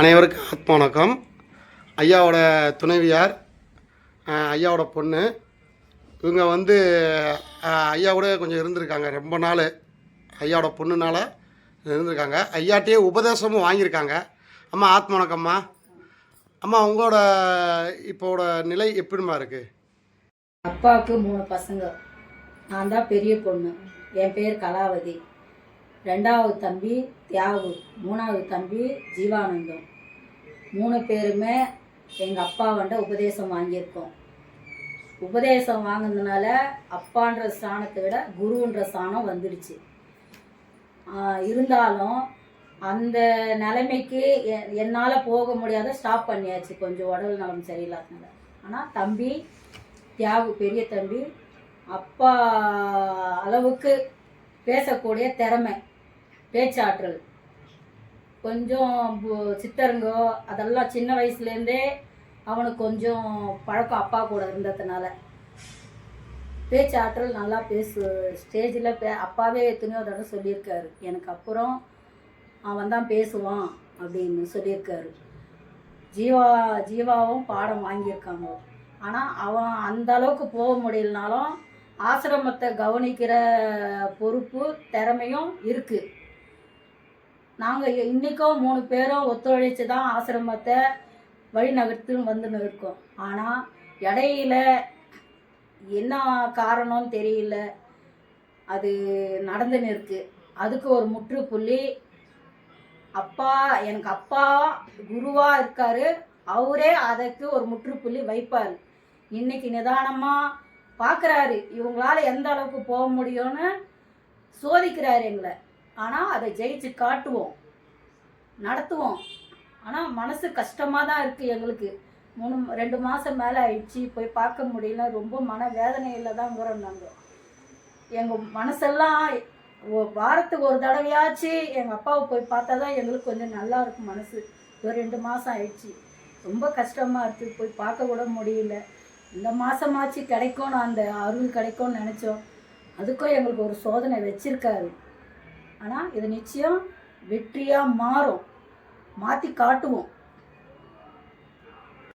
அனைவருக்கும் ஆத்ம வணக்கம் ஐயாவோட துணைவியார் ஐயாவோட பொண்ணு. இவங்க வந்து ஐயா கூட கொஞ்சம் இருந்திருக்காங்க. ரொம்ப நாள் ஐயாவோட பொண்ணுனால இருந்திருக்காங்க. ஐயாட்டையே உபதேசமும் வாங்கியிருக்காங்க. அம்மா ஆத்ம வணக்கம்மா அம்மா உங்களோட இப்போட நிலை எப்படிம்மா இருக்குது அப்பாவுக்கு மூணு பசங்க. நான் தான் பெரிய பொண்ணு. என் பேர் கலாவதி. ரெண்டாவது தம்பி தியாகு மூணாவது தம்பி ஜீவானந்தம். மூணு பேருமே எங்கள் அப்பா வந்துட்டு உபதேசம் வாங்கியிருக்கோம். உபதேசம் வாங்கினதுனால அப்பான்ற ஸ்தானத்தை விட குருன்ற ஸ்தானம் வந்துடுச்சு. இருந்தாலும் அந்த நிலைமைக்கு என்னால் போக முடியாத ஸ்டாப் பண்ணியாச்சு. கொஞ்சம் உடல் நலம் சரியில்லாதனால. ஆனால் தம்பி தியாகு பெரிய தம்பி அப்பா அளவுக்கு பேசக்கூடிய திறமை. பேச்சாற்றல். கொஞ்சம் பு- சித்தருங்கோ அதெல்லாம் சின்ன வயசுலேருந்தே அவனுக்கு கொஞ்சம் பழக்கம் அப்பா கூட இருந்ததுனால. பேச்சாற்றல் நல்லா பேசு ஸ்டேஜில் பே அப்பாவே எத்தனையோ தடவை சொல்லியிருக்காரு. எனக்கு அப்புறம் அவன் தான் பேசுவான் அப்படின்னு சொல்லியிருக்காரு. ஜீவா ஜீவாவும் பாடம் வாங்கியிருக்காங்க. ஆனால் அவன் அந்த அளவுக்கு போக முடியலனாலும் ஆசிரமத்தை கவனிக்கிற பொறுப்பு திறமையும் இருக்குது நாங்கள் இன்றைக்கும் மூணு பேரும் ஒத்துழைச்சு தான் ஆசிரமத்தை வழி நகர்த்து வந்துன்னு இருக்கோம் ஆனால் இடையில என்ன காரணம்னு தெரியல. அது நடந்துன்னு இருக்கு அதுக்கு ஒரு முற்றுப்புள்ளி. அப்பா எனக்கு அப்பா குருவாக இருக்காரு. அவரே அதற்கு ஒரு முற்றுப்புள்ளி வைப்பார். இன்னைக்கு நிதானமாக பார்க்குறாரு இவங்களால எந்த அளவுக்கு போக முடியும்னு சோதிக்கிறாரு எங்களை. ஆனால் அதை ஜெயிச்சு காட்டுவோம். நடத்துவோம். ஆனால் மனசு கஷ்டமாக தான் இருக்குது எங்களுக்கு. மூணு ரெண்டு மாதம் மேலே ஆயிடுச்சு. போய் பார்க்க முடியல. ரொம்ப மன வேதனையில் தான் இருக்கிறோம் நாங்கள் எங்கள் மனசெல்லாம் வாரத்துக்கு ஒரு தடவையாச்சு எங்கள் அப்பாவை போய் பார்த்தா தான் எங்களுக்கு கொஞ்சம் நல்லா இருக்கும் மனசு. ஒரு ரெண்டு மாதம் ஆயிடுச்சு. ரொம்ப கஷ்டமாக இருக்குது போய் பார்க்க கூட முடியல. இந்த மாதமாச்சு கிடைக்கும்னு அந்த அருள் கிடைக்கும்னு நினச்சோம். அதுக்கும் எங்களுக்கு ஒரு சோதனை வச்சுருக்காரு. ஆனால் இது நிச்சயம் வெற்றியாக மாறும். மாற்றி காட்டுவோம்.